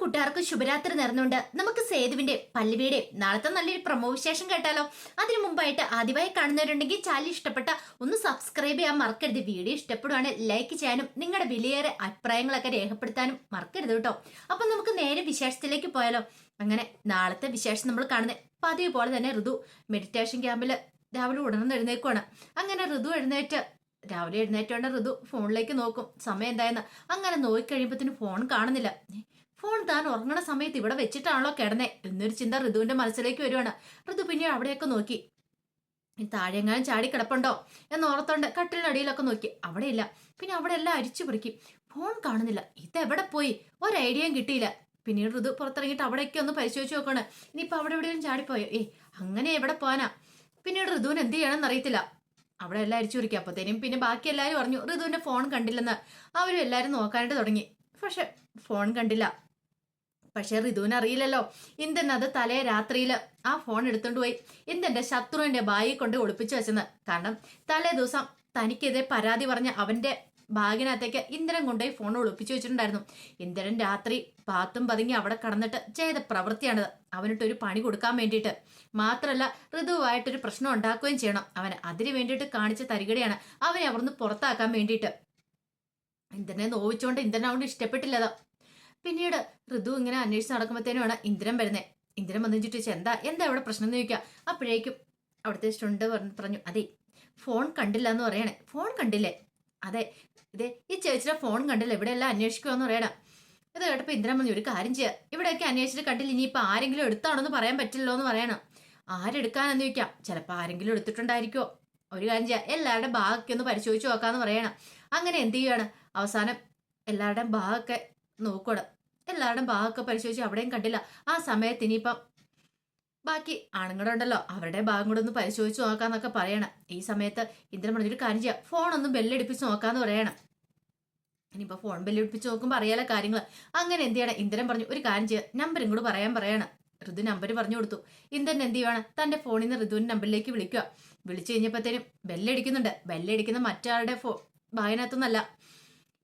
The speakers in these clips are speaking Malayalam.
കൂട്ടുകാർക്ക് ശുഭരാത്രി നേർന്നുകൊണ്ട് നമുക്ക് സേതുവിന്റെ പല്ലുവിയുടെ നാളത്തെ നല്ലൊരു പ്രമോ വിശേഷം കേട്ടാലോ? അതിനു മുമ്പായിട്ട് ആദ്യമായി കാണുന്നവരുണ്ടെങ്കിൽ ചാനൽ ഇഷ്ടപ്പെട്ട ഒന്ന് സബ്സ്ക്രൈബ് ചെയ്യാൻ മറക്കരുത്. വീഡിയോ ഇഷ്ടപ്പെടുവാണ് ലൈക്ക് ചെയ്യാനും നിങ്ങളുടെ വിലയേറെ അഭിപ്രായങ്ങളൊക്കെ രേഖപ്പെടുത്താനും മറക്കരുത് കേട്ടോ. അപ്പൊ നമുക്ക് നേരെ വിശേഷത്തിലേക്ക് പോയാലോ? അങ്ങനെ നാളത്തെ വിശേഷം നമ്മൾ കാണുന്നത് പതിവ് പോലെ തന്നെ ഋതു മെഡിറ്റേഷൻ ക്യാമ്പിൽ രാവിലെ ഉടനെ എഴുന്നേക്കുവാണ് അങ്ങനെ ഋതു എഴുന്നേറ്റ് രാവിലെ എഴുന്നേറ്റോണ്ട് ഋതു ഫോണിലേക്ക് നോക്കും. സമയം എന്തായെന്ന്? അങ്ങനെ നോക്കിക്കഴിയുമ്പത്തിന് ഫോൺ കാണുന്നില്ല. ഫോൺ താൻ ഉറങ്ങണ സമയത്ത് ഇവിടെ വെച്ചിട്ടാണല്ലോ കിടന്നേ. എന്നൊരു ചിന്ത ഋതുവിന്റെ മനസ്സിലേക്ക് വരുവാണ്. ഋതു പിന്നെ അവിടെയൊക്കെ നോക്കി. താഴെങ്ങാനും ചാടി കിടപ്പുണ്ടോ? എന്ന് ഓർത്തോണ്ട് കട്ടിലിനടിയിലൊക്കെ നോക്കി. അവിടെയില്ല. പിന്നെ അവിടെ എല്ലാം അരിച്ചു പിടിക്കും ഫോൺ കാണുന്നില്ല. ഇത് എവിടെ പോയി? ഒരു ഐഡിയയും കിട്ടിയില്ല. പിന്നീട് ഋതു പുറത്തിറങ്ങിയിട്ട് അവിടെയൊക്കെ ഒന്ന് പരിശോധിച്ച് നോക്കണേ ഇനിയിപ്പോ അവിടെ എവിടെയും ചാടിപ്പോയോ? ഏ അങ്ങനെ എവിടെ പോകാനാ പിന്നീട് ഋതുവിന് എന്ത് ചെയ്യണമെന്ന് അറിയത്തില്ല. അവിടെ എല്ലാം അരിച്ചു പിടിക്കുക അപ്പത്തേനും പിന്നെ ബാക്കി എല്ലാവരും പറഞ്ഞു ഋതുവിന്റെ ഫോൺ കണ്ടില്ലെന്ന്. അവരും എല്ലാവരും നോക്കാനായിട്ട് തുടങ്ങി. പക്ഷെ ഫോൺ കണ്ടില്ല. പക്ഷെ റിതുവിന് അറിയില്ലല്ലോ. ഇന്ദൻ അത് തലേ രാത്രിയിൽ ആ ഫോൺ എടുത്തോണ്ട് പോയി. ഇന്ദന്റെ ശത്രുവിന്റെ ബായി കൊണ്ട് ഒളിപ്പിച്ചു വെച്ചെന്ന്. കാരണം തലേ ദിവസം തനിക്കെതിരെ പരാതി പറഞ്ഞ അവന്റെ ബാഗിനകത്തേക്ക് ഇന്ദ്രൻ കൊണ്ടുപോയി ഫോൺ ഒളിപ്പിച്ചു വെച്ചിട്ടുണ്ടായിരുന്നു. ഇന്ദ്രൻ രാത്രി പാത്തും പതുങ്ങി അവിടെ കടന്നിട്ട് ചെയ്ത പ്രവൃത്തിയാണത്. അവനിട്ട് ഒരു പണി കൊടുക്കാൻ വേണ്ടിയിട്ട്. മാത്രമല്ല ഋതുവായിട്ടൊരു പ്രശ്നം ഉണ്ടാക്കുകയും ചെയ്യണം. അവന് അതിന് വേണ്ടിയിട്ട് കാണിച്ച തരികടയാണ് അവനെ അവിടുന്ന് പുറത്താക്കാൻ വേണ്ടിയിട്ട്. ഇന്ദ്രനെ നോവിച്ചുകൊണ്ട് ഇന്ദ്രൻ അവന് ഇഷ്ടപ്പെട്ടില്ലത്. പിന്നീട് ഋതു ഇങ്ങനെ അന്വേഷിച്ച് നടക്കുമ്പോഴത്തേനുമാണ് ഇന്ദ്രൻ വരുന്നത് ഇന്ദ്രൻ വന്നു ചോദിച്ചു എന്താ? എന്താ അവിടെ പ്രശ്നം? എന്ന് ചോദിക്കുക. അപ്പോഴേക്കും അവിടുത്തെ സ്റ്റുണ്ട് പറഞ്ഞു പറഞ്ഞു അതെ ഫോൺ കണ്ടില്ല എന്ന് പറയണേ. ഫോൺ കണ്ടില്ലേ? അതെ ഇതേ ഈ ചേച്ചിയുടെ ഫോൺ കണ്ടില്ല. ഇവിടെ എല്ലാം അന്വേഷിക്കുമെന്ന് പറയണം. ഇത് കേട്ടപ്പോൾ ഇന്ദ്രൻ പറഞ്ഞു ഒരു കാര്യം ചെയ്യുക ഇവിടെയൊക്കെ അന്വേഷിച്ചിട്ട് കണ്ടില്ല. ഇനിയിപ്പോൾ ആരെങ്കിലും എടുത്താണോ എന്ന് പറയാൻ പറ്റില്ലോ എന്ന് പറയണം. ആരെടുക്കാനെന്ന് ചോദിക്കാം. ചിലപ്പോൾ ആരെങ്കിലും എടുത്തിട്ടുണ്ടായിരിക്കോ ഒരു കാര്യം ചെയ്യാം. എല്ലാവരുടെയും ഭാഗമൊക്കെ ഒന്ന് പരിശോധിച്ച് നോക്കാമെന്ന് പറയണം. അങ്ങനെ എന്ത് ചെയ്യുകയാണ് അവസാനം എല്ലാവരുടെയും ബാഗൊക്കെ നോക്കണം. എല്ലാവരുടെയും ഭാഗമൊക്കെ പരിശോധിച്ച് അവിടെയും കണ്ടില്ല. ആ സമയത്ത് ഇനിയിപ്പം ബാക്കി ആണുങ്ങളുടെ ഉണ്ടല്ലോ. അവരുടെ ഭാഗം കൂടെ ഒന്ന് പരിശോധിച്ച് നോക്കാന്നൊക്കെ പറയണം. ഈ സമയത്ത് ഇന്ദ്രൻ പറഞ്ഞൊരു കാര്യം ചെയ്യാം. ഒന്ന് ബെല്ലടിപ്പിച്ച് നോക്കാന്ന് പറയണം. ഇനിയിപ്പോ ഫോൺ ബെല്ലടിപ്പിച്ച് നോക്കുമ്പോൾ അറിയാലോ കാര്യങ്ങൾ അങ്ങനെ എന്ത് ചെയ്യണം? ഇന്ദ്രൻ പറഞ്ഞു ഒരു കാര്യം ചെയ്യാം. നമ്പറും കൂടെ പറയാൻ പറയണം. ഋതു നമ്പർ പറഞ്ഞു കൊടുത്തു. ഇന്ദ്രൻ എന്ത് ചെയ്യണം തന്റെ ഫോണിൽ നിന്ന് ഋതുവിന്റെ നമ്പറിലേക്ക് വിളിക്കുക വിളിച്ചു കഴിഞ്ഞപ്പോഴത്തേനും ബെല്ലടിക്കുന്നുണ്ട്. ബെല്ലടിക്കുന്ന മറ്റാളുടെ ഫോ ഭാഗനകത്തൊന്നല്ല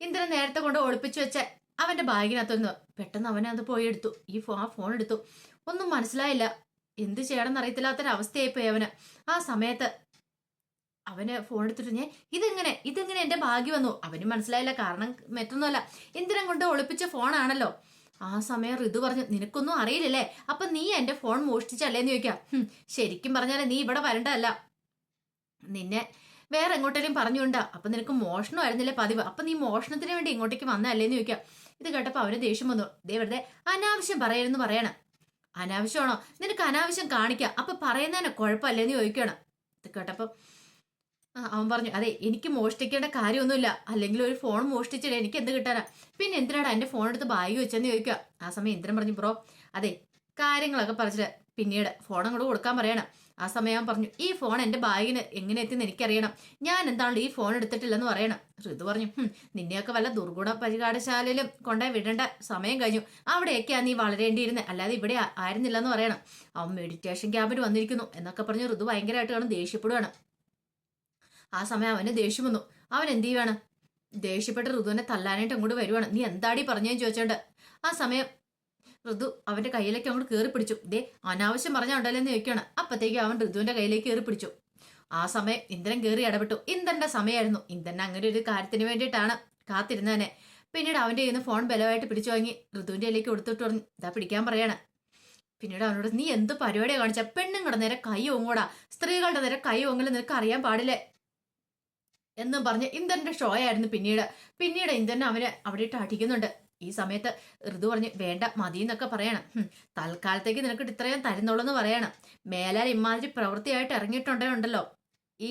ഇന്ദ്രൻ നേരത്തെ കൊണ്ട് ഒളിപ്പിച്ചു വെച്ച അവന്റെ ബാഗിനകത്തുനിന്ന് പെട്ടെന്ന് അവനെ അത് പോയി എടുത്തു. ഈ ഫോ ആ ഫോൺ എടുത്തു. ഒന്നും മനസ്സിലായില്ല. എന്ത് ചെയ്യണമെന്ന് അറിയത്തില്ലാത്തൊരവസ്ഥയായിപ്പോയി അവന്. ആ സമയത്ത് അവന് ഫോൺ എടുത്തിട്ട് ഞാൻ ഇതെങ്ങനെ? ഇതെങ്ങനെ എന്റെ ഭാഗ്യം വന്നു? അവന് മനസ്സിലായില്ല. കാരണം മറ്റൊന്നുമല്ല. എന്തിനും കൊണ്ട് ഒളിപ്പിച്ച ഫോണാണല്ലോ ആ സമയം ഋതു പറഞ്ഞു നിനക്കൊന്നും അറിയില്ലല്ലേ? അപ്പൊ നീ എന്റെ ഫോൺ മോഷ്ടിച്ചല്ലേന്ന് ചോദിക്കാം. ശരിക്കും പറഞ്ഞാൽ നീ ഇവിടെ വരണ്ടല്ല നിന്നെ വേറെ എങ്ങോട്ടേലും പറഞ്ഞുകൊണ്ടാ. അപ്പൊ നിനക്ക് മോഷണമായിരുന്നില്ലേ പതിവ്? അപ്പൊ നീ മോഷണത്തിന് വേണ്ടി ഇങ്ങോട്ടേക്ക് വന്നല്ലേന്ന് ചോദിക്കാം. ഇത് കേട്ടപ്പോൾ അവന് ദേഷ്യം വന്നു. ദേ വെറുതെ അനാവശ്യം പറയരുന്ന് പറയണം. അനാവശ്യമാണോ? നിനക്ക് അനാവശ്യം കാണിക്കാം. അപ്പൊ പറയുന്നതിനെ കുഴപ്പമില്ലെന്ന് ചോദിക്കണം ഇത് കേട്ടപ്പോ ആ, അവൻ പറഞ്ഞു അതെ എനിക്ക് മോഷ്ടിക്കേണ്ട കാര്യമൊന്നുമില്ല. അല്ലെങ്കിൽ ഒരു ഫോൺ മോഷ്ടിച്ചിട്ട് എനിക്ക് എന്ത് കിട്ടാനാ? പിന്നെ എന്തിനാണ് എന്റെ ഫോൺ എടുത്ത് ബാഗ് വെച്ചെന്ന് ചോദിക്കുക? ആ സമയം ഇന്ദ്രൻ പറഞ്ഞു ബ്രോ അതെ കാര്യങ്ങളൊക്കെ പറഞ്ഞിട്ട് പിന്നീട് ഫോൺ അങ്ങോട്ട് കൊടുക്കാൻ പറയണം. ആ സമയം പറഞ്ഞു ഈ ഫോൺ എന്റെ ബാഗിന് എങ്ങനെ എത്തിയെന്ന് എനിക്കറിയണം. ഞാൻ എന്താണല്ലോ ഈ ഫോൺ എടുത്തിട്ടില്ലെന്ന് പറയണം. ഋതു പറഞ്ഞു നിന്നെയൊക്കെ വല്ല ദുർഗുണ പരിഹാരശാലയിലും കൊണ്ടുപോയി വിടേണ്ട സമയം കഴിഞ്ഞു. അവിടെയൊക്കെയാ നീ വളരേണ്ടിയിരുന്നത് അല്ലാതെ ഇവിടെ ആയിരുന്നില്ലെന്ന് പറയണം. അവൻ മെഡിറ്റേഷൻ ക്യാമ്പിൽ വന്നിരിക്കുന്നു. എന്നൊക്കെ പറഞ്ഞ് ഋതു ഭയങ്കരമായിട്ട് കാണും ദേഷ്യപ്പെടുകയാണ് ആ സമയം അവന് ദേഷ്യം വന്നു. അവൻ എന്ത് ചെയ്യുവാണ്? ദേഷ്യപ്പെട്ട് ഋതുവിനെ തല്ലാനായിട്ട് അങ്ങോട്ട് വരുവാണ്. നീ എന്താടി പറഞ്ഞേന്ന് ചോദിച്ചോണ്ട്? ആ സമയം ഋതു അവന്റെ കയ്യിലേക്ക് അങ്ങോട്ട് കയറി പിടിച്ചു. ദേ അനാവശ്യം പറഞ്ഞാൽ എന്ന് ചോദിക്കുകയാണ്. അപ്പത്തേക്ക് അവൻ ഋതുവിന്റെ കയ്യിലേക്ക് കയറി പിടിച്ചു. ആ സമയം ഇന്ദ്രൻ കയറി ഇടപെട്ടു. ഇന്ദ്രന്റെ സമയമായിരുന്നു ഇന്ദ്രൻ അങ്ങനെ ഒരു കാര്യത്തിന് വേണ്ടിയിട്ടാണ് കാത്തിരുന്നതന്നെ പിന്നീട് അവന്റെ കയ്യിൽ ഫോൺ ബലമായിട്ട് പിടിച്ചു വാങ്ങി ഋതുവിന്റെ കയ്യിലേക്ക് കൊടുത്തിട്ട് പറഞ്ഞു ഇതാ പിടിക്കാൻ പറയാണ്. പിന്നീട് അവനോട് നീ എന്ത് പരിപാടിയാണ് കാണിച്ച? പെണ്ണുങ്ങളുടെ നേരെ കൈ ഓങ്ങൂടാ. സ്ത്രീകളുടെ നേരെ കൈ ഓങ്ങൽ നിനക്ക് അറിയാൻ പാടില്ലേ? എന്നും പറഞ്ഞ് ഇന്ദ്രന്റെ ഷോയായിരുന്നു പിന്നീട്. പിന്നീട് ഇന്ദ്രൻ അവനെ അവിടെ ഇട്ട് അടിക്കുന്നുണ്ട്. ഈ സമയത്ത് ഋതു പറഞ്ഞ് വേണ്ട മതി എന്നൊക്കെ പറയണം തൽക്കാലത്തേക്ക് നിനക്ക് ഇത്രയും തരുന്നുള്ളൂ എന്ന് പറയണം. മേലാൽ ഇമാതിരി പ്രവൃത്തിയായിട്ട് ഇറങ്ങിയിട്ടുണ്ടേ ഉണ്ടല്ലോ. ഈ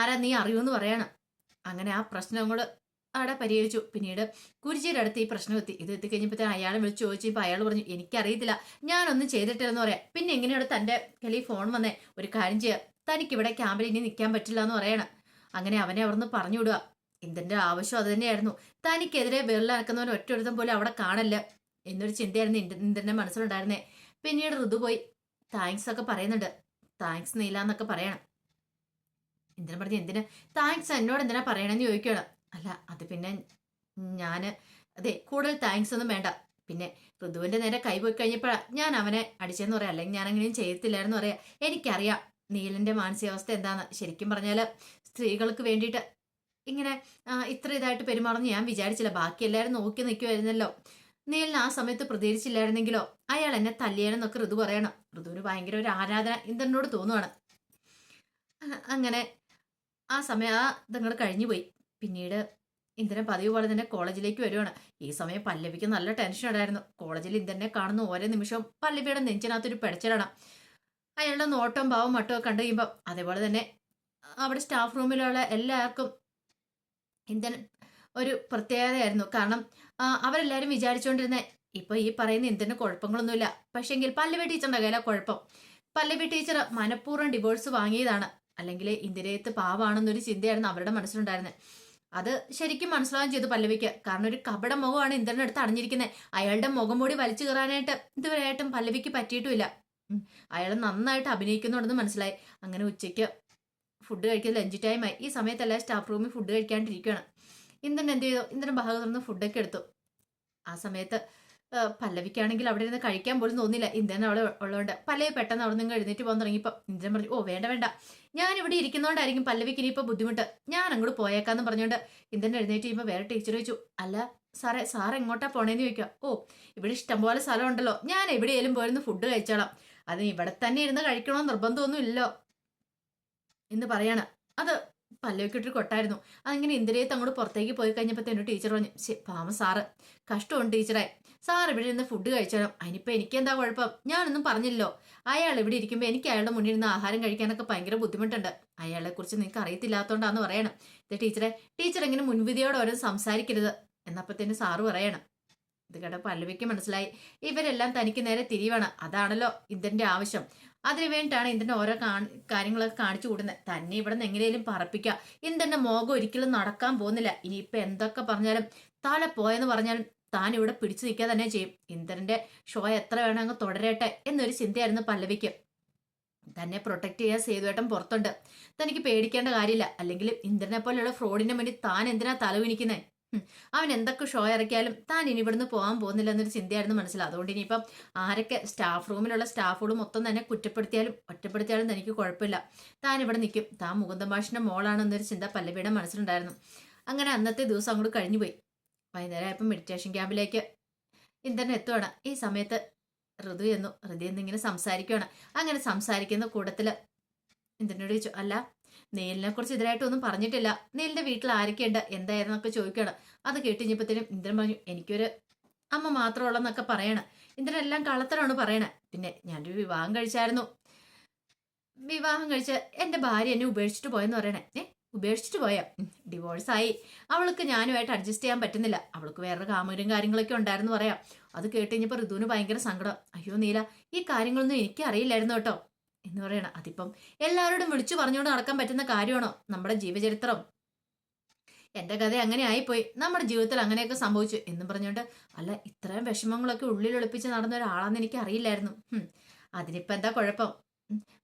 ആരാ നീ അറിയൂന്ന് പറയണം. അങ്ങനെ ആ പ്രശ്നം കൂടെ അവിടെ പരിഹരിച്ചു. പിന്നീട് കുരിച്ചിയുടെ അടുത്ത് ഈ പ്രശ്നം എത്തി. ഇത് എത്തിക്കഴിഞ്ഞപ്പോഴത്തേന് അയാളെ വിളിച്ച് ചോദിച്ചു ഇപ്പം അയാൾ പറഞ്ഞു എനിക്കറിയത്തില്ല. ഞാനൊന്നും ചെയ്തിട്ടില്ലെന്ന് പറയാം. പിന്നെ എങ്ങനെയാണ് തന്റെ കളി ഫോൺ വന്നേ? ഒരു കാര്യം ചെയ്യുക തനിക്ക് ഇവിടെ ക്യാമ്പിൽ ഇനി നിൽക്കാൻ പറ്റില്ല എന്ന് പറയണം. അങ്ങനെ അവനെ അവിടുന്ന് പറഞ്ഞു വിടുക. ഇന്ദന്റെ ആവശ്യം അത് തന്നെയായിരുന്നു. തനിക്കെതിരെ വിരലനക്കുന്നവൻ ഒറ്റൊരുത്തം പോലും അവിടെ കാണല്ല എന്നൊരു ചിന്തയായിരുന്നു ഇന്ദ- ഇന്ദ്രന്റെ മനസ്സിലുണ്ടായിരുന്നേ. പിന്നീട് ഋതു പോയി. താങ്ക്സ് ഒക്കെ പറയുന്നുണ്ട്. താങ്ക്സ് നീല എന്നൊക്കെ പറയണം. ഇന്ദ്രൻ പറഞ്ഞു എന്തിന്? താങ്ക്സ് എന്നോട് എന്തിനാ പറയണമെന്ന് ചോദിക്കുകയാണ്. അല്ല അത് പിന്നെ ഞാൻ അതെ കൂടുതൽ താങ്ക്സ് ഒന്നും വേണ്ട. പിന്നെ ഋതുവിന്റെ നേരെ കൈ പോയി കഴിഞ്ഞപ്പോഴാ ഞാൻ അവനെ അടിച്ചെന്ന് പറയാം. അല്ലെങ്കിൽ ഞാൻ അങ്ങനെയും ചെയ്യത്തില്ലായിരുന്നു പറയാം. എനിക്കറിയാം നീലിന്റെ മാനസികാവസ്ഥ എന്താന്ന്. ശരിക്കും പറഞ്ഞാൽ സ്ത്രീകൾക്ക് വേണ്ടിയിട്ട് ഇങ്ങനെ ഇത്ര ഇതായിട്ട് പെരുമാറുന്നു ഞാൻ വിചാരിച്ചില്ല. ബാക്കി എല്ലാവരും നോക്കി നിൽക്കുമായിരുന്നല്ലോ നീലിന് ആ സമയത്ത് പ്രതികരിച്ചില്ലായിരുന്നെങ്കിലോ? അയാൾ എന്നെ തല്ലിയാണെന്നൊക്കെ ഋതു പറയണം. ഋതുവിന് ഭയങ്കര ഒരു ആരാധന ഇന്ദ്രനോട് തോന്നുവാണ്. അങ്ങനെ ആ സമയം ആ ഇതങ്ങൾ കഴിഞ്ഞു പോയി പിന്നീട് ഇന്ദ്രൻ പതിവ് പോലെ തന്നെ കോളേജിലേക്ക് വരുവാണ്. ഈ സമയം പല്ലവിക്ക് നല്ല ടെൻഷൻ ഉണ്ടായിരുന്നു. കോളേജിൽ ഇന്ദ്രനെ കാണുന്ന ഓരോ നിമിഷവും പല്ലവിയുടെ നെഞ്ചിനകത്തൊരു പെടച്ചിലാണ്. അയാളുടെ നോട്ടം ഭാവം മട്ടും ഒക്കെ കണ്ടു കഴിയുമ്പോൾ അതേപോലെ തന്നെ അവിടെ സ്റ്റാഫ് റൂമിലുള്ള എല്ലാവർക്കും ഇന്ദ്രൻ ഒരു പ്രത്യേകതയായിരുന്നു. കാരണം അവരെല്ലാവരും വിചാരിച്ചുകൊണ്ടിരുന്ന ഇപ്പൊ ഈ പറയുന്ന ഇന്ദ്രന് കുഴപ്പങ്ങളൊന്നുമില്ല. പക്ഷെങ്കിൽ പല്ലവി ടീച്ചറിന്റെ കയ്യിലാ കുഴപ്പം. പല്ലവി ടീച്ചർ മനഃപൂർവം ഡിവോഴ്സ് വാങ്ങിയതാണ്. അല്ലെങ്കിൽ ഇന്ദിരയത്ത് പാവാണെന്നൊരു ചിന്തയായിരുന്നു അവരുടെ മനസ്സിലുണ്ടായിരുന്നത് അത് ശരിക്കും മനസ്സിലാവുകയും ചെയ്തു പല്ലവിക്ക്. കാരണം ഒരു കപട മുഖമാണ് ഇന്ദ്രന്റെ അടുത്ത് അണിഞ്ഞിരിക്കുന്നത് അയാളുടെ മുഖം മൂടി വലിച്ചു കയറാനായിട്ട് ഇതുവരെയായിട്ടും പല്ലവിക്ക് പറ്റിയിട്ടുമില്ല. അയാൾ നന്നായിട്ട് അഭിനയിക്കുന്നുണ്ടെന്ന് മനസ്സിലായി. അങ്ങനെ ഉച്ചയ്ക്ക് ഫുഡ് കഴിക്കുന്നത് ലഞ്ച് ടൈമായി ഈ സമയത്തല്ല സ്റ്റാഫ് റൂമിൽ ഫുഡ് കഴിക്കാണ്ടിരിക്കുകയാണ്. ഇന്ദ്രൻ എന്ത് ചെയ്തു? ഇന്ദ്രൻ ഭാഗം തുറന്ന് ഫുഡൊക്കെ എടുത്തു. ആ സമയത്ത് പല്ലവിക്കാണെങ്കിൽ അവിടെ ഇരുന്ന് കഴിക്കാൻ പോലും തോന്നില്ല ഇന്ദ്രൻ അവിടെ ഉള്ളതുകൊണ്ട് പല്ലവി പെട്ടെന്ന് അവിടെ നിന്ന് എഴുന്നേറ്റ് പോകാൻ തുടങ്ങിയപ്പോൾ ഇന്ദ്രൻ പറഞ്ഞു ഓ വേണ്ട വേണ്ട. ഞാൻ ഇവിടെ ഇരിക്കുന്നതുകൊണ്ടായിരിക്കും പല്ലവിക്ക് ഇനിയിപ്പോൾ ബുദ്ധിമുട്ട്. ഞാൻ അങ്ങോട്ട് പോയേക്കാന്ന് പറഞ്ഞുകൊണ്ട് ഇന്ദ്രൻ എഴുന്നേറ്റ് ചെയ്യുമ്പോൾ വേറെ ടീച്ചർ ചോദിച്ചു അല്ല സാറേ സാർ എങ്ങോട്ടാ പോണേന്ന് ചോദിക്കുക ഓ ഇവിടെ ഇഷ്ടംപോലെ സ്ഥലം ഉണ്ടല്ലോ. ഞാൻ എവിടെയെങ്കിലും പോയിരുന്നു ഫുഡ് കഴിച്ചോളാം. അത് ഇവിടെ തന്നെ ഇരുന്ന് കഴിക്കണമെന്ന് നിർബന്ധമൊന്നും എന്ന് പറയാണ്. അത് പല്ലവിക്കിട്ടൊരു കൊട്ടായിരുന്നു. അതിങ്ങനെ ഇന്ദിരയത്ത് അങ്ങോട്ട് പുറത്തേക്ക് പോയി കഴിഞ്ഞപ്പോൾ തന്നെ ടീച്ചർ പറഞ്ഞു ശരി പാമ സാറ്. കഷ്ടമുണ്ട് ടീച്ചറെ സാർ ഇവിടെ ഇരുന്ന് ഫുഡ് കഴിച്ചോളാം അതിനിപ്പോൾ എനിക്കെന്താ കുഴപ്പം? ഞാനൊന്നും പറഞ്ഞില്ലോ അയാൾ ഇവിടെ ഇരിക്കുമ്പോൾ എനിക്ക് അയാളുടെ മുന്നിൽ നിന്ന് ആഹാരം കഴിക്കാനൊക്കെ ഭയങ്കര ബുദ്ധിമുട്ടുണ്ട്. അയാളെക്കുറിച്ച് നിങ്ങൾക്ക് അറിയത്തില്ലാത്തതുകൊണ്ടാന്ന് പറയണം. ഇത് ടീച്ചറെ ടീച്ചർ എങ്ങനെ മുൻവിധിയോടെ ഓരോ സംസാരിക്കരുത്. എന്നപ്പത്തേന് സാറ് പറയണം. ഇത് കേട്ട പല്ലവിക്ക് മനസ്സിലായി. ഇവരെല്ലാം തനിക്ക് നേരെ തിരിവാണ്. അതാണല്ലോ ഇതിന്റെ ആവശ്യം. അതിനു വേണ്ടിയിട്ടാണ് ഇന്ദ്രനെ ഓരോ കാര്യങ്ങളൊക്കെ കാണിച്ചു കൂടുന്നത് തന്നെ ഇവിടെ നിന്ന് എങ്ങനെയും പറപ്പിക്കുക ഇതിന്റെ മോഹം ഒരിക്കലും നടക്കാൻ പോകുന്നില്ല. ഇനിയിപ്പൊ എന്തൊക്കെ പറഞ്ഞാലും താഴെ പോയെന്ന് പറഞ്ഞാലും താൻ ഇവിടെ പിടിച്ചു നിൽക്കുക തന്നെ ചെയ്യും. ഇന്ദ്രന്റെ ഷോ എത്ര വേണമെങ്കിൽ തുടരട്ടെ എന്നൊരു ചിന്തയായിരുന്നു പല്ലവിക്ക്. തന്നെ പ്രൊട്ടക്ട് ചെയ്യാൻ സേതുവേട്ടൻ പുറത്തുണ്ട്. തനിക്ക് പേടിക്കേണ്ട കാര്യമില്ല. അല്ലെങ്കിൽ ഇന്ദ്രനെ പോലെയുള്ള ഫ്രോഡിന്റെ മുന്നിൽ താൻ എന്തിനാ തലവിനിക്കുന്നേ അവൻ എന്തൊക്കെ ഷോ ഇറക്കിയാലും താൻ ഇനി ഇവിടുന്ന് പോകാൻ പോകുന്നില്ല എന്നൊരു ചിന്തയായിരുന്നു മനസ്സിൽ. അതുകൊണ്ട് ഇനിയിപ്പം ആരൊക്കെ സ്റ്റാഫ് റൂമിലുള്ള സ്റ്റാഫുകൾ മൊത്തം തന്നെ കുറ്റപ്പെടുത്തിയാലും ഒറ്റപ്പെടുത്തിയാലും തനിക്ക് കുഴപ്പമില്ല. താൻ ഇവിടെ നിൽക്കും താൻ മുകുന്ദമാഷിന്റെ മോളാണെന്നൊരു ചിന്ത പല്ലവിയുടെ മനസ്സിലുണ്ടായിരുന്നു. അങ്ങനെ അന്നത്തെ ദിവസം അങ്ങോട്ട് കഴിഞ്ഞുപോയി വൈകുന്നേരം ആയപ്പോൾ മെഡിറ്റേഷൻ ക്യാമ്പിലേക്ക് ഇന്ദ്രൻ എത്തുവാണ്. ഈ സമയത്ത് ഋതു എന്നു ഋതു എന്നിങ്ങനെ സംസാരിക്കുകയാണ് അങ്ങനെ സംസാരിക്കുന്ന കൂട്ടത്തിൽ ഇന്ദ്രനോട് ചോദിച്ചു അല്ല നീലിനെ കുറിച്ച് ഇതിനായിട്ടൊന്നും പറഞ്ഞിട്ടില്ല. നീലിന്റെ വീട്ടിൽ ആരൊക്കെയുണ്ട്? എന്തായിരുന്നൊക്കെ ചോദിക്കണം. അത് കേട്ടിഞ്ഞപ്പോഴത്തേനും ഇന്ദ്രൻ പറഞ്ഞു എനിക്കൊരു അമ്മ മാത്രമുള്ളെന്നൊക്കെ പറയണം. ഇന്ദ്രൻ എല്ലാം കള്ളത്തരമാണ് പറയണേ. പിന്നെ ഞാനൊരു വിവാഹം കഴിച്ചായിരുന്നു. വിവാഹം കഴിച്ച് എന്റെ ഭാര്യ എന്നെ ഉപേക്ഷിച്ചിട്ട് പോയെന്ന് പറയണേ. ഏ ഉപേക്ഷിച്ചിട്ട് പോയാ? ഡിവോഴ്സ് ആയി. അവൾക്ക് ഞാനുമായിട്ട് അഡ്ജസ്റ്റ് ചെയ്യാൻ പറ്റുന്നില്ല. അവൾക്ക് വേറെ കാമരും കാര്യങ്ങളൊക്കെ ഉണ്ടായിരുന്നു പറയാം. അത് കേട്ട് കഴിഞ്ഞപ്പോൾ ഋതുവിന് ഭയങ്കര സങ്കടം. അയ്യോ നീല ഈ കാര്യങ്ങളൊന്നും എനിക്ക് അറിയില്ലായിരുന്നു കേട്ടോ. എന്ന് പറയണ. അതിപ്പം എല്ലാവരോടും വിളിച്ചു പറഞ്ഞുകൊണ്ട് നടക്കാൻ പറ്റുന്ന കാര്യമാണോ? നമ്മുടെ ജീവചരിത്രം. എന്റെ കഥ അങ്ങനെ ആയിപ്പോയി. നമ്മുടെ ജീവിതത്തിൽ അങ്ങനെയൊക്കെ സംഭവിച്ചു എന്നും പറഞ്ഞുകൊണ്ട് അല്ല ഇത്രയും വിഷമങ്ങളൊക്കെ ഉള്ളിൽ ഒളിപ്പിച്ച് നടന്ന ഒരാളാന്ന് എനിക്ക് അറിയില്ലായിരുന്നു അതിനിപ്പോൾ അതിനിപ്പോ എന്താ കുഴപ്പം?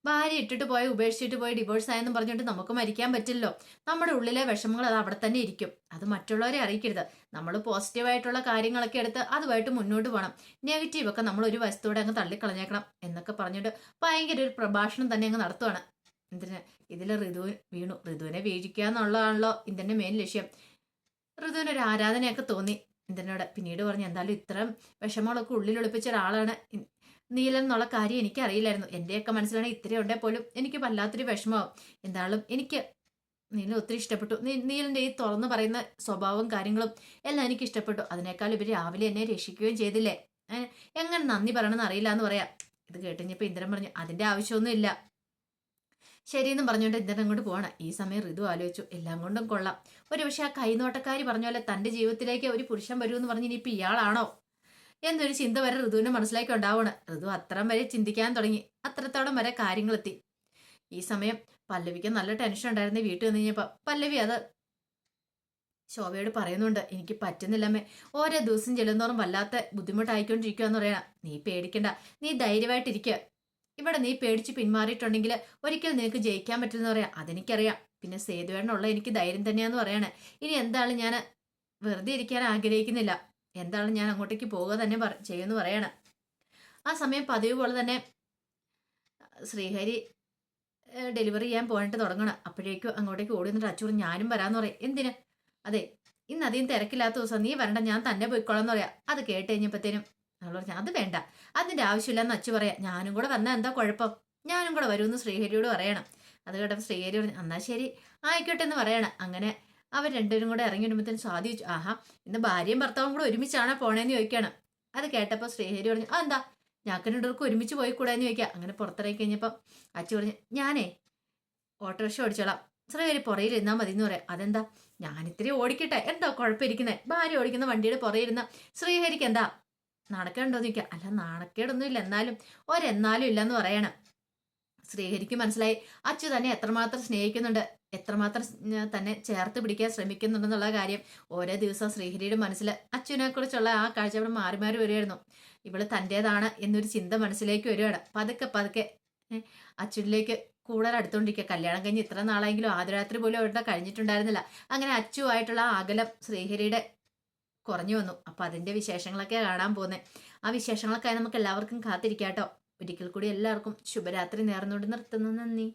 ഭാര്യ ഇട്ടിട്ട് പോയി ഉപേക്ഷിച്ചിട്ട് പോയി ഡിവോഴ്സ് ആയെന്ന് പറഞ്ഞുകൊണ്ട് നമുക്ക് മരിക്കാൻ പറ്റില്ലല്ലോ. നമ്മുടെ ഉള്ളിലെ വിഷമങ്ങൾ അത് അവിടെ തന്നെ ഇരിക്കും. അത് മറ്റുള്ളവരെ അറിയിക്കരുത്. നമ്മൾ പോസിറ്റീവായിട്ടുള്ള കാര്യങ്ങളൊക്കെ എടുത്ത് അതുമായിട്ട് മുന്നോട്ട് പോകണം. നെഗറ്റീവ് ഒക്കെ നമ്മൾ ഒരു വശത്തോടെ അങ്ങ് തള്ളിക്കളഞ്ഞേക്കണം എന്നൊക്കെ പറഞ്ഞിട്ട് ഭയങ്കര ഒരു പ്രഭാഷണം തന്നെ അങ്ങ് നടത്തുവാണ്. എന്തിന്? ഇതിൽ ഋതു വീണു. ഋതുവിനെ വീഴിക്കുക എന്നുള്ളതാണല്ലോ ഇതിന്റെ മെയിൻ ലക്ഷ്യം. ഋതുവിന് ഒരു ആരാധനയൊക്കെ തോന്നി. ഇതിനോട് പിന്നീട് പറഞ്ഞു എന്തായാലും ഇത്രയും വിഷമങ്ങളൊക്കെ ഉള്ളിലൊളിപ്പിച്ച ഒരാളാണ്. നീലൻ എന്നുള്ള കാര്യം എനിക്കറിയില്ലായിരുന്നു. എന്റെയൊക്കെ മനസ്സിലാണെങ്കിൽ ഇത്രയും ഉണ്ടേ പോലും എനിക്ക് വല്ലാത്തൊരു വിഷമമാവും. എന്തായാലും എനിക്ക് നീലൻ ഒത്തിരി ഇഷ്ടപ്പെട്ടു. നീലന്റെ ഈ തുറന്നു പറയുന്ന സ്വഭാവവും കാര്യങ്ങളും എല്ലാം എനിക്ക് ഇഷ്ടപ്പെട്ടു. അതിനേക്കാൾ ഇവർ രാവിലെ എന്നെ രക്ഷിക്കുകയും ചെയ്തില്ലേ? എങ്ങനെ നന്ദി പറയണമെന്ന് അറിയില്ല എന്ന് പറയാം. ഇത് കേട്ടുകഴിഞ്ഞപ്പോൾ ഇന്ദ്രൻ പറഞ്ഞു അതിന്റെ ആവശ്യമൊന്നും ഇല്ല. ശരിയെന്നും പറഞ്ഞുകൊണ്ട് ഇന്ദ്രൻ അങ്ങോട്ട് പോകണം ഈ സമയം ഋതു ആലോചിച്ചു. എല്ലാം കൊണ്ടും കൊള്ളാം. ഒരു പക്ഷെ ആ കൈനോട്ടക്കാരി പറഞ്ഞ പോലെ തന്റെ ജീവിതത്തിലേക്ക് ഒരു പുരുഷൻ വരുമെന്ന് പറഞ്ഞ് ഇനിയിപ്പോൾ ഇയാളാണോ? എന്നൊരു ചിന്ത വരെ ഋതുവിന് മനസ്സിലാക്കി ഉണ്ടാവണം. ഋതു അത്രം വരെ ചിന്തിക്കാൻ തുടങ്ങി. അത്രത്തോളം വരെ കാര്യങ്ങളെത്തി. ഈ സമയം പല്ലവിക്ക് നല്ല ടെൻഷൻ ഉണ്ടായിരുന്നു വീട്ടിൽ വന്നു കഴിഞ്ഞപ്പോൾ പല്ലവി അത് ശോഭയോട് പറയുന്നുണ്ട്. എനിക്ക് പറ്റുന്നില്ലമ്മേ. ഓരോ ദിവസം ചെല്ലുന്നോറും വല്ലാത്ത ബുദ്ധിമുട്ടായിക്കൊണ്ടിരിക്കുക എന്ന് പറയണം. നീ പേടിക്കണ്ട. നീ ധൈര്യമായിട്ടിരിക്കുക ഇവിടെ നീ പേടിച്ച് പിന്മാറിയിട്ടുണ്ടെങ്കിൽ ഒരിക്കൽ നിനക്ക് ജയിക്കാൻ പറ്റുമെന്ന് പറയാം. അതെനിക്കറിയാം. പിന്നെ സേതുവേണ്ണുള്ള എനിക്ക് ധൈര്യം തന്നെയാന്ന് പറയണേ. ഇനി എന്താണ് ഞാൻ വെറുതെ ഇരിക്കാൻ ആഗ്രഹിക്കുന്നില്ല. എന്താണ് ഞാൻ അങ്ങോട്ടേക്ക് പോവുക തന്നെ പറ- ചെയ്യുമെന്ന് പറയണം. ആ സമയം പതിവ് പോലെ തന്നെ ശ്രീഹരി ഡെലിവറി ചെയ്യാൻ പോയിട്ട് തുടങ്ങണം. അപ്പോഴേക്കും അങ്ങോട്ടേക്ക് ഓടി നിന്നിട്ട് അച്ചൂർ ഞാനും വരാമെന്ന് പറയും. എന്തിന്? അതെ ഇന്ന് അധികം തിരക്കില്ലാത്ത ദിവസം നീ വരണ്ട ഞാൻ തന്നെ പോയിക്കോളാം എന്ന് പറയാം. അത് കേട്ട് കഴിഞ്ഞപ്പോഴത്തേനും അവൾ പറഞ്ഞു അത് വേണ്ട. അതിന്റെ ആവശ്യമില്ലെന്ന് അച്ചു പറയാം. ഞാനും കൂടെ വന്നാൽ എന്താ കുഴപ്പം? ഞാനും കൂടെ വരുമെന്ന് ശ്രീഹരിയോട് പറയണം. അത് കേട്ടപ്പോൾ ശ്രീഹരി പറഞ്ഞു എന്നാൽ ശരി ആയിക്കോട്ടെ എന്ന് പറയണം. അങ്ങനെ അവർ രണ്ടുപേരും കൂടെ ഇറങ്ങി വരുമ്പോഴത്തേനും സ്വാതി ചോദിച്ചു ആഹാ ഇന്ന് ഭാര്യയും ഭർത്താവും കൂടെ ഒരുമിച്ചാണ് പോണേന്ന് ചോദിക്കണം അത് കേട്ടപ്പോൾ ശ്രീഹരി പറഞ്ഞു ആ എന്താ? ഞാക്കനോടർക്ക് ഒരുമിച്ച് പോയി കൂടാന്ന് ചോദിക്കാം. അങ്ങനെ പുറത്തിറങ്ങി കഴിഞ്ഞപ്പോൾ അച്ചു പറഞ്ഞു ഞാനേ ഓട്ടോറിക്ഷ ഓടിച്ചോളാം. ശ്രീഹരി പുറയിൽ ഇരുന്നാൽ മതി എന്ന് പറയാം. അതെന്താ? ഞാനിത്തിരി ഓടിക്കട്ടെ. എന്താ കുഴപ്പമിരിക്കുന്നത് ഭാര്യ ഓടിക്കുന്ന വണ്ടിയുടെ പുറയിരുന്ന ശ്രീഹരിക്ക് എന്താ? നാണക്കേണ്ടോന്ന് ചോദിക്കാം. അല്ല നാണക്കേടൊന്നും ഇല്ല എന്നാലും ഒരെന്നാലും ഇല്ലെന്ന് പറയണം. ശ്രീഹരിക്ക് മനസ്സിലായി അച്ചു തന്നെ എത്രമാത്രം സ്നേഹിക്കുന്നുണ്ട്. എത്രമാത്രം തന്നെ ചേർത്ത് പിടിക്കാൻ ശ്രമിക്കുന്നുണ്ടെന്നുള്ള കാര്യം ഓരോ ദിവസവും ശ്രീഹരിയുടെ മനസ്സിൽ അച്ഛനെ കുറിച്ചുള്ള ആ കാഴ്ചപ്പാട് മാറി മാറി വരുമായിരുന്നു ഇവൾ തന്റേതാണ് എന്നൊരു ചിന്ത മനസ്സിലേക്ക് വരികയാണ് പതുക്കെ പതുക്കെ അച്ഛനിലേക്ക് കൂടുതൽ അടുത്തുകൊണ്ടിരിക്കുക കല്യാണം കഴിഞ്ഞ് ഇത്ര നാളെങ്കിലും ആദ്യരാത്രി പോലും അവരുടെ കഴിഞ്ഞിട്ടുണ്ടായിരുന്നില്ല. അങ്ങനെ അച്ചുവായിട്ടുള്ള അകലം ശ്രീഹരിയുടെ കുറഞ്ഞു വന്നു. അപ്പൊ അതിന്റെ വിശേഷങ്ങളൊക്കെ കാണാൻ പോകുന്നത് ആ വിശേഷങ്ങളൊക്കെ നമുക്ക് എല്ലാവർക്കും കാത്തിരിക്കാട്ടോ. ഒരിക്കൽ കൂടി എല്ലാവർക്കും ശുഭരാത്രി നേർന്നുകൊണ്ട് നിർത്തുന്നു. നന്ദി.